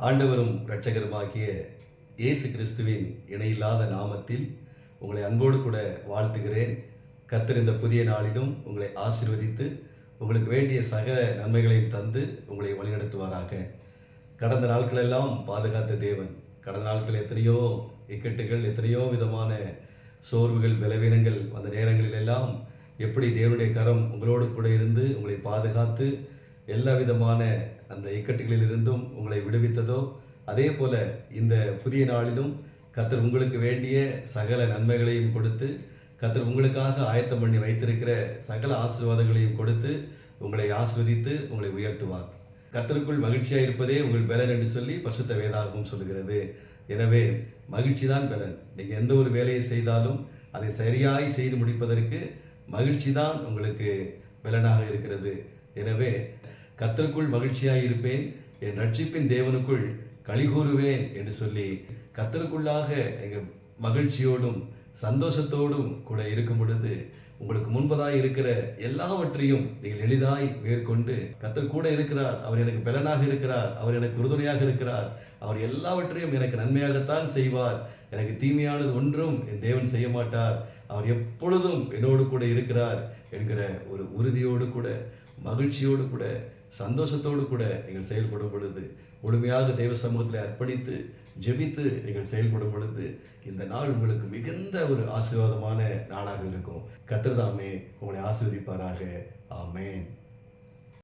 ஆண்டவரும் இரட்சகருமாகிய இயேசு கிறிஸ்துவின் இணையில்லாத நாமத்தில் உங்களை அன்போடு கூட வாழ்த்துகிறேன். கர்த்தர் இந்த புதிய நாளிலும் உங்களை ஆசிர்வதித்து உங்களுக்கு வேண்டிய சக நன்மைகளையும் தந்து உங்களை வழிநடத்துவாராக. கடந்த நாட்களெல்லாம் பாதுகாத்த தேவன் கடந்த நாட்கள் எத்தனையோ இக்கட்டுகள் எத்தனையோ விதமான சோர்வுகள் பலவீனங்கள் வந்த நேரங்களில் எல்லாம் எப்படி தேவனுடைய கரம் உங்களோடு கூட இருந்து உங்களை பாதுகாத்து எல்லா விதமான அந்த இக்கட்டுகளிலிருந்தும் உங்களை விடுவித்ததோ அதே போல் இந்த புதிய நாளிலும் கர்த்தர் உங்களுக்கு வேண்டிய சகல நன்மைகளையும் கொடுத்து கர்த்தர் உங்களுக்காக ஆயத்தம் பண்ணி வைத்திருக்கிற சகல ஆசீர்வாதங்களையும் கொடுத்து உங்களை ஆஸ்வதித்து உங்களை உயர்த்துவார். கர்த்தருக்குள் மகிழ்ச்சியாக இருப்பதே உங்கள் பலன் என்று சொல்லி பசுத்த வேதாகவும் சொல்கிறது எனவே மகிழ்ச்சி தான் பலன். நீங்கள் எந்த ஒரு வேலையை செய்தாலும் அதை சரியாய் செய்து முடிப்பதற்கு மகிழ்ச்சி தான் உங்களுக்கு பலனாக இருக்கிறது. எனவே கர்த்தருக்குள் மகிழ்ச்சியாக இருப்பேன் என் ரட்சிப்பின் தேவனுக்குள் களிகூறுவேன் என்று சொல்லி கர்த்தருக்குள்ளாக எங்கள் மகிழ்ச்சியோடும் சந்தோஷத்தோடும் கூட இருக்கும் பொழுது உங்களுக்கு முன்பதாய் இருக்கிற எல்லாவற்றையும் நீங்கள் எளிதாய் மேற்கொண்டு கத்தர் கூட இருக்கிறார் அவர் எனக்கு பலனாக இருக்கிறார் அவர் எனக்கு உறுதுணையாக இருக்கிறார் அவர் எல்லாவற்றையும் எனக்கு நன்மையாகத்தான் செய்வார் எனக்கு தீமையானது ஒன்றும் என் தேவன் செய்ய மாட்டார் அவர் எப்பொழுதும் என்னோடு கூட இருக்கிறார் என்கிற ஒரு உறுதியோடு கூட மகிழ்ச்சியோடு கூட சந்தோஷத்தோடு கூட நீங்கள் செயல்படும் பொழுது முழுமையாக தெய்வ சமூகத்தில் அர்ப்பணித்து ஜெபித்து நீங்கள் செயல்படும் பொழுது இந்த நாள் உங்களுக்கு மிகுந்த ஒரு ஆசீர்வாதமான நாளாக இருக்கும். கத்திரதாமே உங்களை ஆசீர்வதிப்பாராக. ஆமேன்.